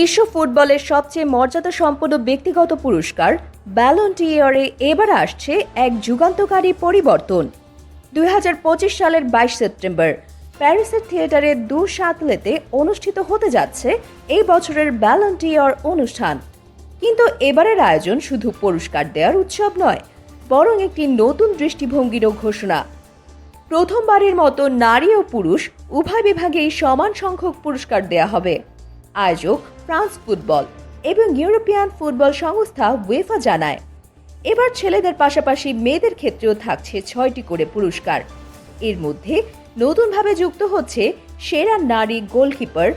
বিশ্ব ফুটবলের সবচেয়ে মর্যাদা সম্পন্ন ব্যক্তিগত পুরস্কার ব্যালন টিয়ারে এবার আসছে এক যুগান্তকারী পরিবর্তন। দুই হাজার পঁচিশ সালের বাইশ সেপ্টেম্বর, প্যারিসের থিয়েটারে দু সাতলেতে অনুষ্ঠিত হতে যাচ্ছে এই বছরের ব্যালন টিয়র অনুষ্ঠান। কিন্তু এবারের আয়োজন শুধু পুরস্কার দেওয়ার উৎসব নয়, বরং একটি নতুন দৃষ্টিভঙ্গিরও ঘোষণা। প্রথমবারের মতো নারী ও পুরুষ উভয় বিভাগেই সমান সংখ্যক পুরস্কার দেয়া হবে। আয়োজক ফ্রান্স ফুটবল এবং ইউরোপিয়ান ফুটবল সংস্থা ওয়েফা জানায়, এবার ছেলেদের পাশাপাশি মেয়েদের ক্ষেত্রেও থাকছে ছয়টি করে পুরস্কার। এর মধ্যে নতুনভাবে যুক্ত হচ্ছে সেরা নারী গোলকিপার,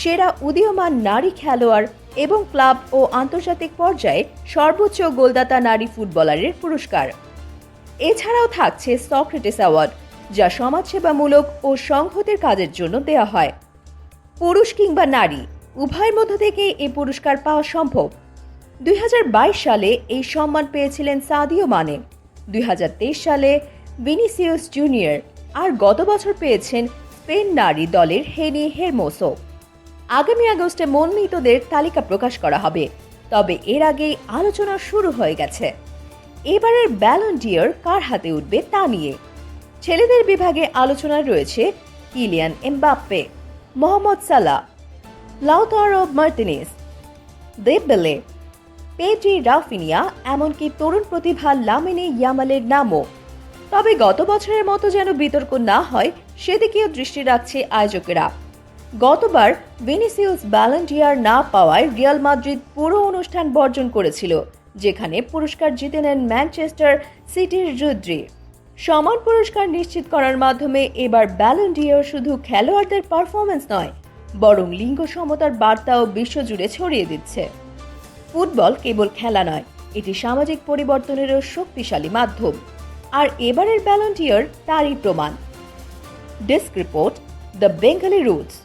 সেরা উদীয়মান নারী খেলোয়াড় এবং ক্লাব ও আন্তর্জাতিক পর্যায়ে সর্বোচ্চ গোলদাতা নারী ফুটবলারের পুরস্কার। এছাড়াও থাকছে সক্রেটিস অ্যাওয়ার্ড, যা সমাজসেবামূলক ও সংহতির কাজের জন্য দেওয়া হয়। পুরুষ কিংবা নারী উভয়ের মধ্য থেকে এই পুরস্কার পাওয়া সম্ভব। দুই হাজার বাইশ সালে এই সম্মান পেয়েছিলেন সাদিও মানে। দুই হাজার তেইশ সালে ভিনিসিয়াস জুনিয়র। আর গত বছর পেয়েছেন স্পেন নারী দলের হেনি হেরমোসো আগামী আগস্টে মনোনীতদের তালিকা প্রকাশ করা হবে। তবে এর আগেই আলোচনা শুরু হয়ে গেছে। এবারের ব্যালন ডিয়ার কার হাতে উঠবে তা নিয়ে। ছেলেদের বিভাগে আলোচনায় রয়েছে Kylian Mbappe, Mohamed Salah Lautaro Martinez. Dembele Pedri Raphinha, এমনকি তরুণ প্রতিভা লামিনে ইয়ামালের নামও। তবে গত বছরের মতো যেন বিতর্ক না হয়, সেদিকেও দৃষ্টি রাখছে আয়োজকেরা। গতবার ভিনিসিয়াস ব্যালেন্টিয়ার না পাওয়ায় রিয়াল মাদ্রিদ পুরো অনুষ্ঠান বর্জন করেছিল, যেখানে পুরস্কার জিতে নেন ম্যানচেস্টার সিটির রুদ্রি। সমান পুরস্কার নিশ্চিত করার মাধ্যমে এবার ব্যালেন্টিয়ার শুধু খেলোয়াড়দের পারফরমেন্স নয় বরং লিঙ্গ সমতার বার্তাও বিশ্বজুড়ে ছড়িয়ে দিচ্ছে। ফুটবল কেবল খেলা নয়, এটি সামাজিক পরিবর্তনেরও শক্তিশালী মাধ্যম। আর এবারের ব্যালন্টিয়ার তারই প্রমাণ। Desk report The Bengali Roots